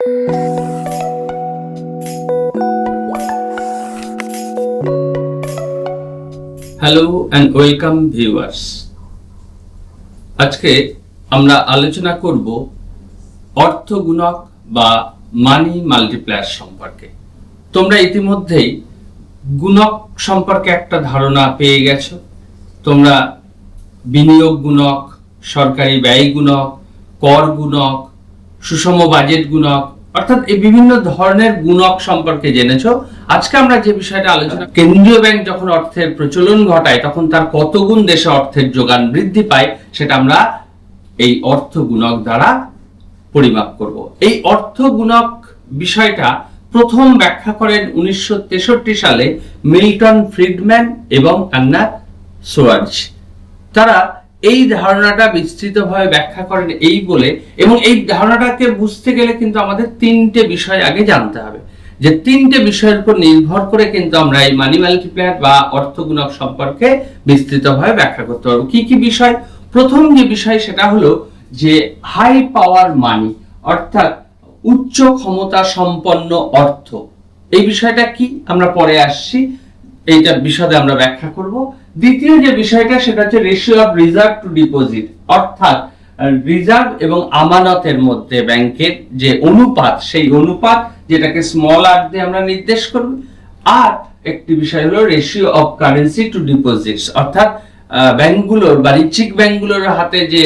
Hello and welcome viewers আজকে আমরা আলোচনা করব অর্থগুণক বা মানি মাল্টিপ্লায়ার সম্পর্কে। তোমরা ইতিমধ্যেই গুণক সম্পর্কে একটা ধারণা পেয়ে গেছো। তোমরা বিনিয়োগ গুণক, সরকারি ব্যয় গুণক, কর গুণক সুষম বাজেট গুণক, অর্থাৎ এই বিভিন্ন ধরনের গুণক সম্পর্কে জেনেছো। আজকে আমরা যে বিষয়টা আলোচনা কেন্দ্রীয় ব্যাংক যখন অর্থের প্রচলন ঘটায়, তখন তার কত গুণ দেশে অর্থের যোগান বৃদ্ধি পায়, সেটা আমরা এই অর্থ গুণক দ্বারা পরিমাপ করব। এই অর্থ গুণক বিষয়টা প্রথম ব্যাখ্যা করেন উনিশশো তেষট্টি সালে মিল্টন ফ্রিডম্যান এবং আন্না সোয়ার্জ। তারা এই ধারণাটা বিস্তৃতভাবে ব্যাখ্যা করেন এই বলে এবং এই ধারণাটাকে বুঝতে গেলে কিন্তু আমাদের তিনটে বিষয় আগে জানতে হবে। যে তিনটে বিষয়ের উপর নির্ভর করে কিন্তু আমরা এই মানি মাল্টিপ্লায়ার বা অর্থগুণক সম্পর্কে বিস্তৃতভাবে ব্যাখ্যা করতে পারব। কি কি বিষয়? প্রথম যে বিষয় সেটা হলো যে হাই পাওয়ার মানি অর্থাৎ উচ্চ ক্ষমতা সম্পন্ন অর্থ। এই বিষয়টা কি? আমরা পরে আসছি। এইটা বিশদে আমরা ব্যাখ্যা করব। দ্বিতীয় যে বিষয়টা, সেটা হচ্ছে ratio of reserve to deposit অর্থাৎ রিজার্ভ এবং আমানতের মধ্যে ব্যাংকের যে অনুপাত, সেই অনুপাত যেটাকে স্মল আর দিয়ে আমরা নির্দেশ করব। আর একটি বিষয় হলো ratio of currency to deposits অর্থাৎ ব্যাংকগুলোর, বাণিজ্যিক ব্যাংকগুলোর হাতে যে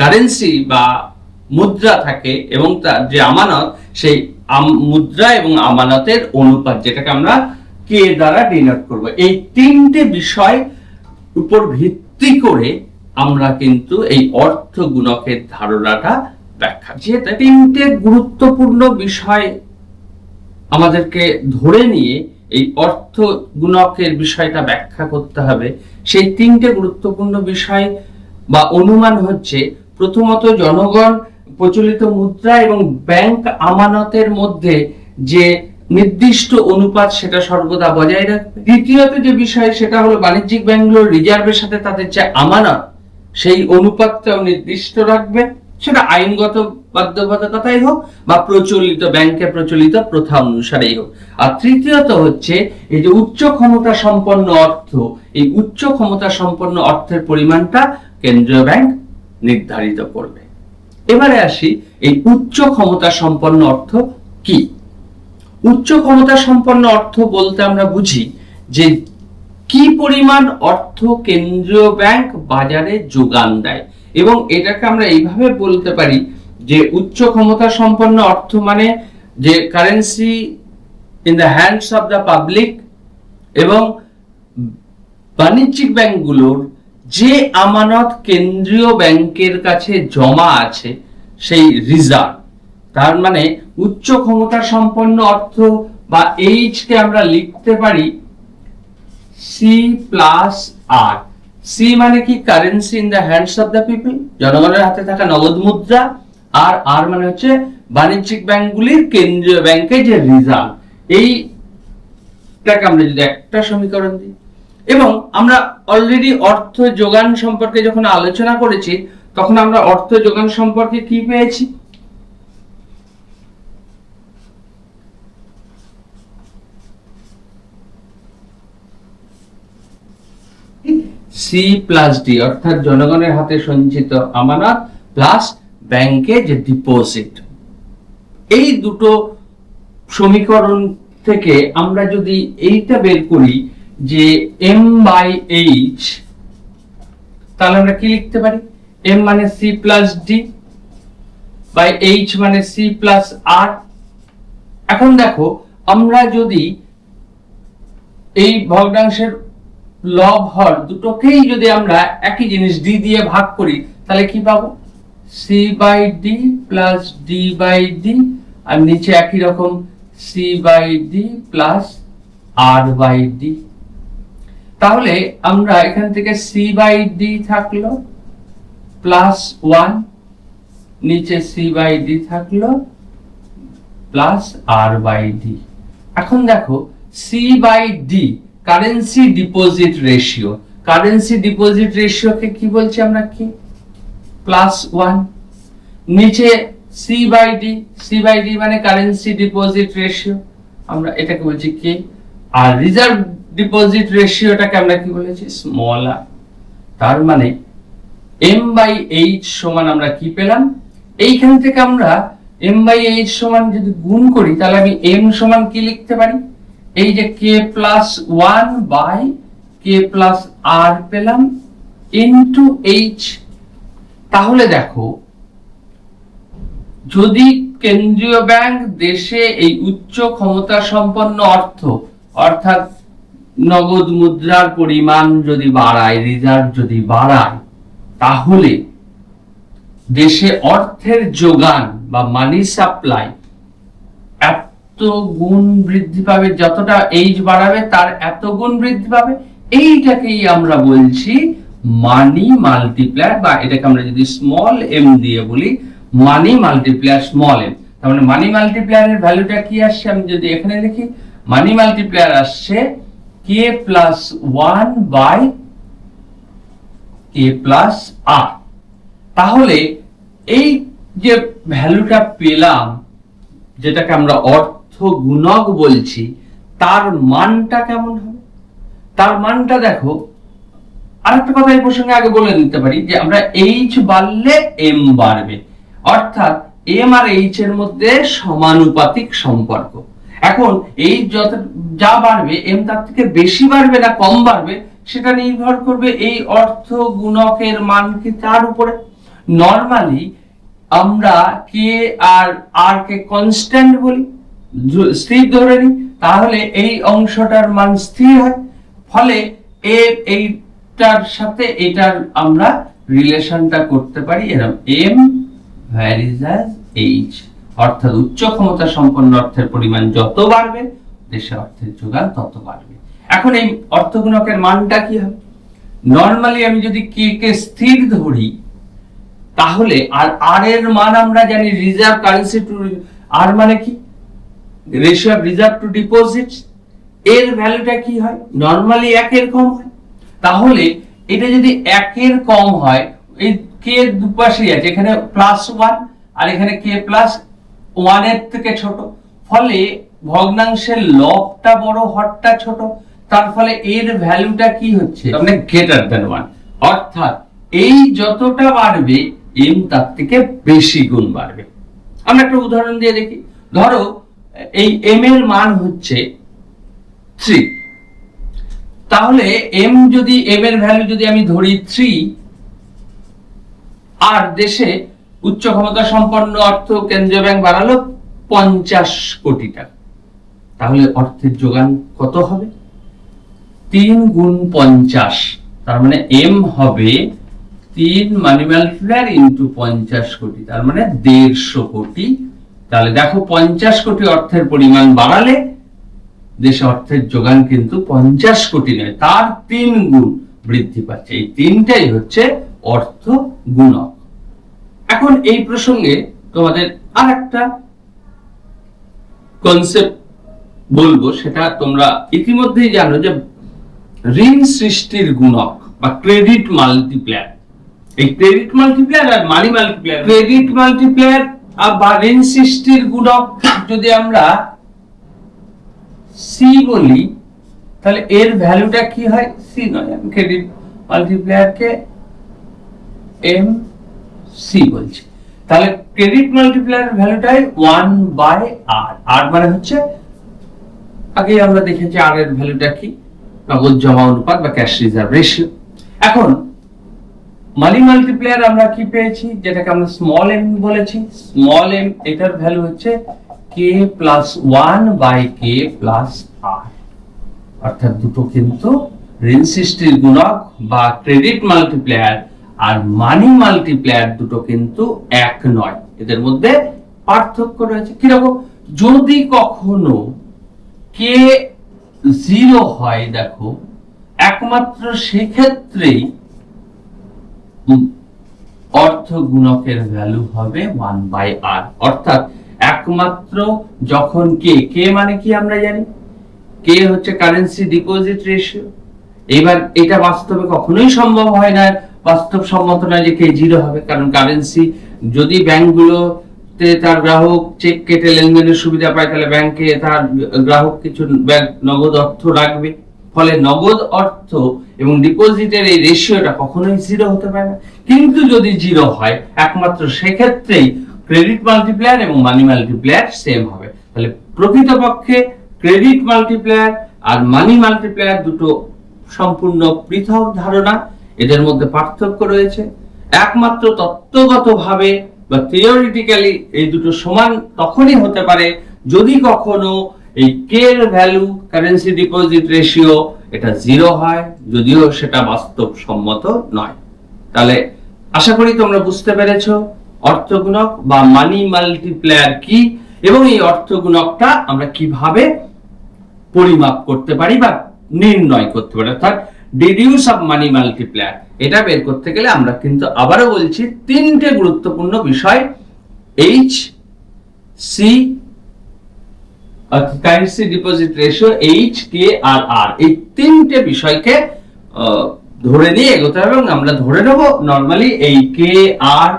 কারেন্সি বা মুদ্রা থাকে এবং তার যে আমানত, সেই মুদ্রা এবং আমানতের অনুপাত যেটাকে আমরা কে দ্বারা ডিনোট করব? এই তিনটে বিষয় উপর ভিত্তি করে আমরা কিন্তু এই অর্থ গুণকের ধারণাটা ব্যাখ্যা যে তিনটে গুরুত্বপূর্ণ বিষয় আমাদেরকে ধরে নিয়ে এই অর্থ গুণকের বিষয়টা ব্যাখ্যা করতে হবে। সেই তিনটে গুরুত্বপূর্ণ বিষয় বা অনুমান হচ্ছে, প্রথমত জনগণ প্রচলিত মুদ্রা এবং ব্যাংক আমানতের মধ্যে যে নির্দিষ্ট অনুপাত সেটা সর্বদা বজায় রাখবে। দ্বিতীয়ত যে বিষয়, সেটা হলো বাণিজ্যিক ব্যাংকগুলোর রিজার্ভের সাথে তাদের যে আমানত, সেই অনুপাতটাও নির্দিষ্ট রাখবে। সেটা আইনগত বাধ্যবাধকতাই হোক বা প্রচলিত ব্যাংকে প্রচলিত প্রথা অনুসারেই হোক। আর তৃতীয়ত হচ্ছে, এই যে উচ্চ ক্ষমতা সম্পন্ন অর্থ, এই উচ্চ ক্ষমতা সম্পন্ন অর্থের পরিমাণটা কেন্দ্রীয় ব্যাংক নির্ধারিত করবে। এবারে আসি, এই উচ্চ ক্ষমতা সম্পন্ন অর্থ কি? উচ্চ ক্ষমতা সম্পন্ন অর্থ বলতে আমরা বুঝি যে কি পরিমাণ অর্থ কেন্দ্রীয় ব্যাংক বাজারে যোগান দেয়। এবং এটাকে আমরা এইভাবে বলতে পারি যে উচ্চ ক্ষমতা সম্পন্ন অর্থ মানে যে currency in the hands of the public এবং বাণিজ্যিক ব্যাংকগুলোর যে আমানত কেন্দ্রীয় ব্যাংকের কাছে জমা আছে, সেই রিজার্ভ তার মানে উচ্চ ক্ষমতা সম্পন্ন অর্থ বা এইচ কে আমরা লিখতে পারি সি প্লাস আর সি মানে কি? Currency in the hands of the people জনগণের হাতে থাকা নগদ মুদ্রা। আর আর মানে হচ্ছে বাণিজ্যিক ব্যাংকগুলির কেন্দ্রীয় ব্যাংকে যে রিজার্ভ এইটাকে আমরা যদি একটা সমীকরণ দিই। এবং আমরা অলরেডি অর্থ যোগান সম্পর্কে যখন আলোচনা করেছি, তখন আমরা অর্থ যোগান সম্পর্কে কি পেয়েছি? সি প্লাস ডি অর্থাৎ জনগণের হাতে সঞ্চিত আমানত প্লাস ব্যাংকে যে ডিপোজিট এই দুটো সমীকরণ থেকে আমরা যদি এইটা বের করি যে এম বাই এইচ তাহলে আমরা কি লিখতে পারি? এম মানে C plus D by H মানে সি প্লাস আর এখন দেখো, আমরা যদি এই ভগ্নাংশের লব হর দুটোকেই যদি আমরা একই জিনিস ডি দিয়ে ভাগ করি, তাহলে কি পাবো? C by D plus D by D আর নিচে একই রকম C by D plus R by D তাহলে আমরা এখান থেকে সি বাই ডি থাকল প্লাস ওয়ান নিচে সি বাই ডি থাকল প্লাস আর বাই ডি এখন দেখো C by D currency deposit ratio currency deposit রেশিওকে কি বলছি আমরা কি? প্লাস ওয়ান নিচে C by D C by D মানে কারেন্সি ডিপোজিট রেশিও আমরা এটাকে বলছি কে আর রিজার্ভ ডিপোজিট রেশিওটাকে আমরা কি বলেছি? স্মল আর তার মানে এম বাই এইচ সমান আমরা কি পেলাম? এইখান থেকে আমরা এম বাই এইচ সমান যদি গুণ করি, তাহলে আমি এম সমান কি লিখতে পারি? এই যে K plus one by K plus R পেলাম ইন্টু এইচ তাহলে দেখো, যদি কেন্দ্রীয় ব্যাংক দেশে এই উচ্চ ক্ষমতা সম্পন্ন অর্থ, অর্থাৎ নগদ মুদ্রার পরিমাণ যদি বাড়ায় রিজার্ভ যদি বাড়ায়, তাহলে দেশে অর্থের যোগান বা মানি সাপ্লাই গুণ বৃদ্ধি পাবে, যতটা এইজ বাড়াবে, তার এত গুণ বৃদ্ধি পাবে। এইটাকেই আমরা বলছি মানি মাল্টিপ্লায়ার বা এটাকে আমরা যদি স্মল এম দিয়ে বলি মানি মাল্টিপ্লায়ার স্মল এম মানে মানি মাল্টিপ্লায়ারের ভ্যালুটা কি আসছে? আমি যদি এখানে লিখি মানি মাল্টিপ্লায়ার আসছে K plus one by K plus R তাহলে এই যে ভ্যালুটা পেলাম, যেটাকে আমরা অর্থ গুণক বলছি, তার মানটা কেমন হবে? তার মানটা দেখো, আরেকটা কথা এই প্রসঙ্গে আগে বলে নিতে পারি যে আমরা এইচ বাড়লে এম বাড়বে। অর্থাৎ এম আর এইচ এর মধ্যে সমানুপাতিক সম্পর্ক। এখন এই যত যা বাড়বে এম তার থেকে বেশি বাড়বে না কম বাড়বে, সেটা নির্ভর করবে এই অর্থ গুণকের মান কি তার উপরে। নর্মালি আমরা কে আর আর কে কনস্ট্যান্ট বলি। স্থির ধরে নিই, তাহলে এই অংশটার মান স্থির হয়। ফলে এর এইটার সাথে এটার আমরা রিলেশনটা করতে পারি এরকম এম ভ্যারিজ এইচ অর্থাৎ উচ্চ ক্ষমতা সম্পন্ন অর্থের পরিমাণ যত বাড়বে অর্থের যোগান তত বাড়বে। এখন এই অর্থগুণকের মানটা কি হবে? নর্মালি আমি যদি কে কে স্থির ধরি, তাহলে আর আর এর মান আমরা জানি রিজার্ভ কারেন্সি টু আর মানে কি? রেশিও রিজার্ভ টু ডিপোজিট এর ভ্যালুটা কি হয়? নর্মালি একের কম হয়। তাহলে এটা যদি একের কম হয়, এই কে দুপাশেই আছে, এখানে প্লাস ওয়ান আর এখানে কে প্লাস ওয়ানের থেকে ছোট। ফলে ভগ্নাংশের লবটা বড়, হরটা ছোট। তার ফলে এর ভ্যালুটা কি হচ্ছে? মানে গ্রেটার দেন ওয়ান অর্থাৎ এই যতটা বাড়বে এম তার থেকে বেশি গুণ বাড়বে। আমরা একটা উদাহরণ দিয়ে দেখি। ধরো এই এম এর মান হচ্ছে থ্রি তাহলে এম যদি এম এর ভ্যালু যদি আমি ধরি থ্রি আর দেশে উচ্চ ক্ষমতা সম্পন্ন অর্থ কেন্দ্রীয় ব্যাংক বাড়ালো পঞ্চাশ কোটি টাকা। তাহলে অর্থের যোগান কত হবে? তিন গুণ পঞ্চাশ। তার মানে এম হবে তিন মানি মাল্টিপ্লায়ার ইন্টু পঞ্চাশ কোটি। তার মানে দেড়শো কোটি তাহলে দেখো পঞ্চাশ কোটি অর্থের পরিমাণ বাড়ালে দেশে অর্থের যোগান কিন্তু পঞ্চাশ কোটি নয়, তার তিন গুণ বৃদ্ধি পাচ্ছে। এই তিনটাই হচ্ছে অর্থ গুণক। এখন এই প্রসঙ্গে তোমাদের আর একটা কনসেপ্ট বলব, সেটা তোমরা ইতিমধ্যেই জানো যে ঋণ সৃষ্টির গুণক বা ক্রেডিট মাল্টিপ্লায়ার এই ক্রেডিট মাল্টিপ্লায়ার আর মানি মাল্টিপ্লায়ার ক্রেডিট মাল্টিপ্লায়ার বা ঋণ সৃষ্টির গুণক যদি আমরা সি বলি, তাহলে এর ভ্যালুটা কি হয়? সি নয়। আমি ক্রেডিট মাল্টিপ্লায়ারকে এম সি বলছি। তাহলে ক্রেডিট মাল্টিপ্লায়ার ভ্যালুটাই ওয়ান বাই আর আর মানে হচ্ছে আগে আমরা দেখেছি আর এর ভ্যালুটা কি? নগদ জমা অনুপাত বা ক্যাশ রিজার্ভ রেশিও এখন মানি মাল্টিপ্লায়ার আমরা কি পেয়েছি? যেটাকে আমরা স্মল এম বলেছি। স্মল এম এটার ভ্যালু হচ্ছে K plus one by K plus R অর্থাৎ দুটো কিন্তু ঋণ সৃষ্টির গুণক বা ক্রেডিট মাল্টিপ্লায়ার আর মানি মাল্টিপ্লায়ার দুটো কিন্তু এক নয়। এদের মধ্যে পার্থক্য রয়েছে। কীরকম যদি কখনো কে জিরো হয়, দেখো, একমাত্র সেক্ষেত্রেই অর্থ গুণকের ভ্যালু হবে ওয়ান বাই আর অর্থাৎ একমাত্র যখন কে কে মানে কি আমরা জানি? কে হচ্ছে কারেন্সি ডিপোজিট রেশিও এবার এটা বাস্তবে কখনোই সম্ভব হয় না। বাস্তব সম্মত নয় যে কে জিরো হবে, কারণ কারেন্সি যদি ব্যাংকগুলো তে তার গ্রাহক চেক কেটে লেনদেনের সুবিধা পায়, তাহলে ব্যাংকে তার গ্রাহক কিছু ব্যাংক নগদ অর্থ রাখবে। ফলে নগদ অর্থ এবং ডিপোজিটের এই রেশিওটা কখনোই জিরো হতে পারে না। কিন্তু যদি জিরো হয়, একমাত্র সেক্ষেত্রেই ক্রেডিট মাল্টিপ্লায়ার এবং মানি মাল্টিপ্লায়ার সেম হবে। তাহলে প্রকৃতপক্ষে ক্রেডিট মাল্টিপ্লায়ার আর মানি মাল্টিপ্লায়ার দুটো সম্পূর্ণ পৃথক ধারণা। এদের মধ্যে পার্থক্য রয়েছে। একমাত্র তত্ত্বগতভাবে বা থিওরিটিক্যালি এই দুটো সমান তখনই হতে পারে যদি কখনো এই কে এর ভ্যালু কারেন্সি ডিপোজিট রেশিও এটা জিরো হয়, যদিও সেটা বাস্তবসম্মত নয়। তাহলে আশা করি তোমরা বুঝতে পেরেছ অর্থগুণক বা মানি মাল্টিপ্লায়ার কি, এবং এই অর্থগুণকটা আমরা কীভাবে পরিমাপ করতে পারি বা নির্ণয় করতে পারি। অর্থাৎ ডিডিউস অফ মানি মাল্টিপ্লায়ার এটা বের করতে গেলে আমরা কিন্তু আবারও বলছি তিনটে গুরুত্বপূর্ণ বিষয় H C currency deposit ratio H K R আর এই তিনটে বিষয়কে ধরে নিয়ে এগোতে হবে এবং আমরা ধরে নেব নর্মালি এই কে আর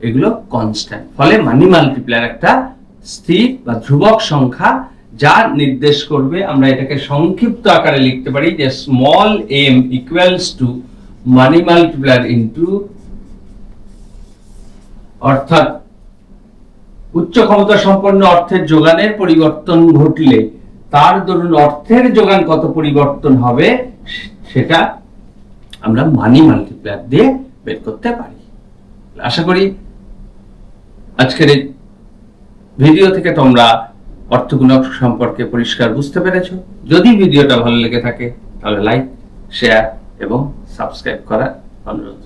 এগুলো কনস্ট্যান্ট ফলে মানি মাল্টিপ্লায়ার একটা স্থির বা ধ্রুবক সংখ্যা, যা নির্দেশ করবে আমরা এটাকে সংক্ষিপ্ত আকারে লিখতে পারি যে small M equals to money multiplier into অর্থাৎ উচ্চ ক্ষমতা সম্পন্ন অর্থের যোগানের পরিবর্তন ঘটলে তার দরুন অর্থের যোগান কত পরিবর্তন হবে, সেটা আমরা মানি মাল্টিপ্লায়ার দিয়ে বের করতে পারি। আশা করি আজকের এই ভিডিও থেকে তোমরা অর্থগুণক সম্পর্কে পরিষ্কার বুঝতে পেরেছ। যদি ভিডিওটা ভালো লেগে থাকে, তাহলে লাইক শেয়ার এবং সাবস্ক্রাইব করার অনুরোধ